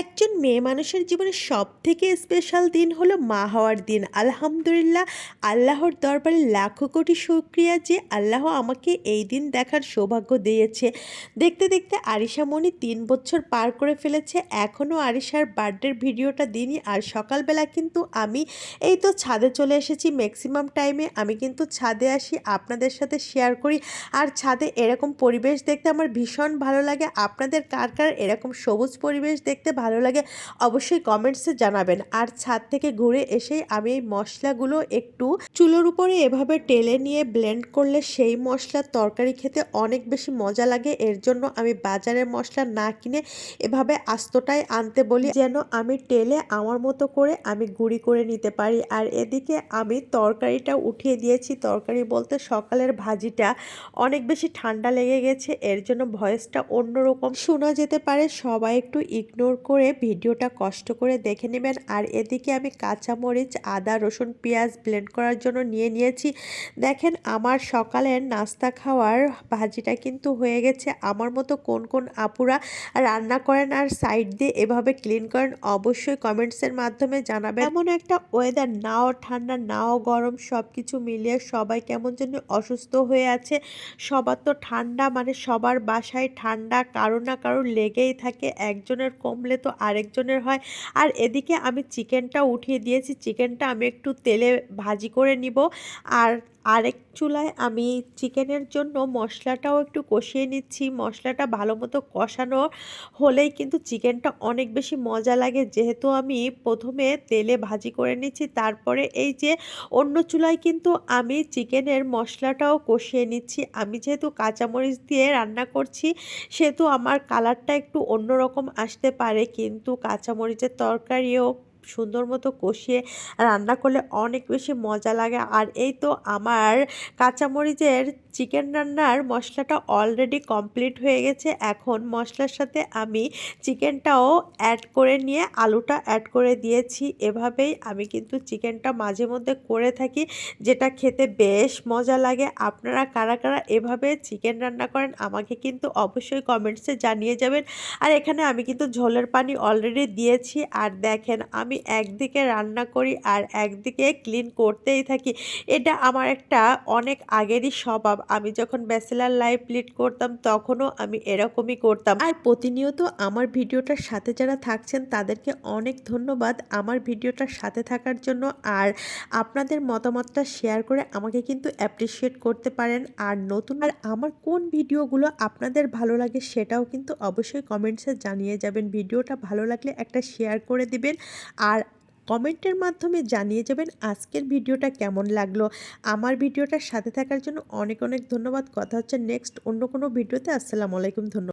একজন মেয়ে মানুষের জীবনে সব থেকে স্পেশাল দিন হলো মা হওয়ার দিন। আলহামদুলিল্লাহ, আল্লাহর দরবারে লাখো কোটি শুক্রিয়া যে আল্লাহ আমাকে এই দিন দেখার সৌভাগ্য দিয়েছে। দেখতে দেখতে আরিশা মণি তিন বছর পার করে ফেলেছে। এখনও আরিশার বার্থডের ভিডিওটা দিনই আর সকালবেলা কিন্তু আমি এই তো ছাদে চলে এসেছি ম্যাক্সিমাম টাইমে আমি কিন্তু ছাদে আসি, আপনাদের সাথে শেয়ার করি। আর ছাদে এরকম পরিবেশ দেখতে আমার ভীষণ ভালো লাগে। আপনাদের কার কার এরকম সবুজ পরিবেশ দেখতে ভালো লাগে, অবশ্যই কমেন্টসে জানাবেন। আর ছাদ থেকে ঘুরে এসেই আমি এই মশলাগুলো একটু চুলোর উপরে এভাবে টেলে নিয়ে ব্লেন্ড করলে সেই মশলার তরকারি খেতে অনেক বেশি মজা লাগে। এর জন্য আমি বাজারের মশলা না কিনে এভাবে আস্তটাই আনতে বলি যেন আমি টেলে আমার মতো করে আমি গুঁড়ি করে নিতে পারি। আর এদিকে আমি তরকারিটা উঠিয়ে দিয়েছি। তরকারি বলতে সকালের ভাজিটা অনেক বেশি ঠান্ডা লেগে গেছে। এর জন্য ভয়েসটা অন্যরকম। শোনা যেতে পারে সবাই একটু ইগনোর করে ভিডিওটা কষ্ট করে দেখে নেবেন। আর এদিকে আমি কাঁচামরিচ, আদা, রসুন, পেঁয়াজ ব্লেন্ড করার জন্য নিয়ে নিয়েছি। দেখেন আমার সকালের নাস্তা খাওয়ার ভাজিটা কিন্তু হয়ে গেছে। আমার মতো কোন কোন আপুরা রান্না করেন আর সাইড দিয়ে এভাবে ক্লিন করেন, অবশ্যই কমেন্টসের মাধ্যমে জানাবেন। এমন একটা ওয়েদার নাও ঠান্ডা, নাও গরম সব কিছু মিলিয়ে সবাই কেমন যেন অসুস্থ হয়ে আছে। সবার তো ঠান্ডা মানে সবার বাসায় ঠান্ডা, কারও না কারও লেগেই থাকে। একজনের কমলে তো আরেকজনের হয়। আর এদিকে আমি চিকেনটা উঠিয়ে দিয়েছি। চিকেনটা আমি একটু তেলে ভাজি করে নিব। আর আরেক চুলায় আমি চিকেনের জন্য মশলাটাও একটু কষিয়ে নিচ্ছি। মশলাটা ভালো মতো কষানো হলেই কিন্তু চিকেনটা অনেক বেশি মজা লাগে। যেহেতু আমি প্রথমে তেলে ভাজি করে নিচ্ছি, তারপরে এই যে অন্য চুলায় কিন্তু আমি চিকেনের মশলাটাও কষিয়ে নিচ্ছি। আমি যেহেতু কাঁচামরিচ দিয়ে রান্না করছি, সেহেতু আমার কালারটা একটু অন্যরকম আসতে পারে। কিন্তু কাঁচামরিচের তরকারিও সুন্দর মতো কষিয়ে রান্না করলে অনেক বেশি মজা লাগে। আর এই তো আমার কাঁচামরিচের চিকেন রান্নার মশলাটা অলরেডি কমপ্লিট হয়ে গেছে। এখন মশলার সাথে আমি চিকেনটাও অ্যাড করে নিয়ে আলুটা অ্যাড করে দিয়েছি। এভাবেই আমি কিন্তু চিকেনটা মাঝে মধ্যে করে থাকি, যেটা খেতে বেশ মজা লাগে। আপনারা কারা কারা এভাবে চিকেন রান্না করেন আমাকে কিন্তু অবশ্যই কমেন্টসে জানিয়ে যাবেন। আর এখানে আমি কিন্তু ঝোলের পানি অলরেডি দিয়েছি। আর দেখেন, আমি একদিকে রান্না করি আর একদিকে ক্লিন করতেই থাকি। এটা আমার একটা অনেক আগেরই স্বভাব। আমি যখন ব্যাচেলার লাইফ লিড করতাম, তখনও আমি এরকমই করতাম। আর প্রতিনিয়ত আমার ভিডিওটার সাথে যারা থাকছেন, তাদেরকে অনেক ধন্যবাদ আমার ভিডিওটার সাথে থাকার জন্য। আর আপনাদের মতামতটা শেয়ার করে আমাকে কিন্তু অ্যাপ্রিসিয়েট করতে পারেন। আর নতুন, আর আমার কোন ভিডিওগুলো আপনাদের ভালো লাগে সেটাও কিন্তু অবশ্যই কমেন্টসে জানিয়ে যাবেন। ভিডিওটা ভালো লাগলে একটা শেয়ার করে দিবেন। আর কমেন্টের মাধ্যমে জানিয়ে যাবেন আজকের ভিডিওটা কেমন লাগল। আমার ভিডিওটার সাথে থাকার জন্য অনেক অনেক ধন্যবাদ। কথা হচ্ছে নেক্সট অন্য কোনো ভিডিওতে। আসসালামু আলাইকুম। ধন্যবাদ।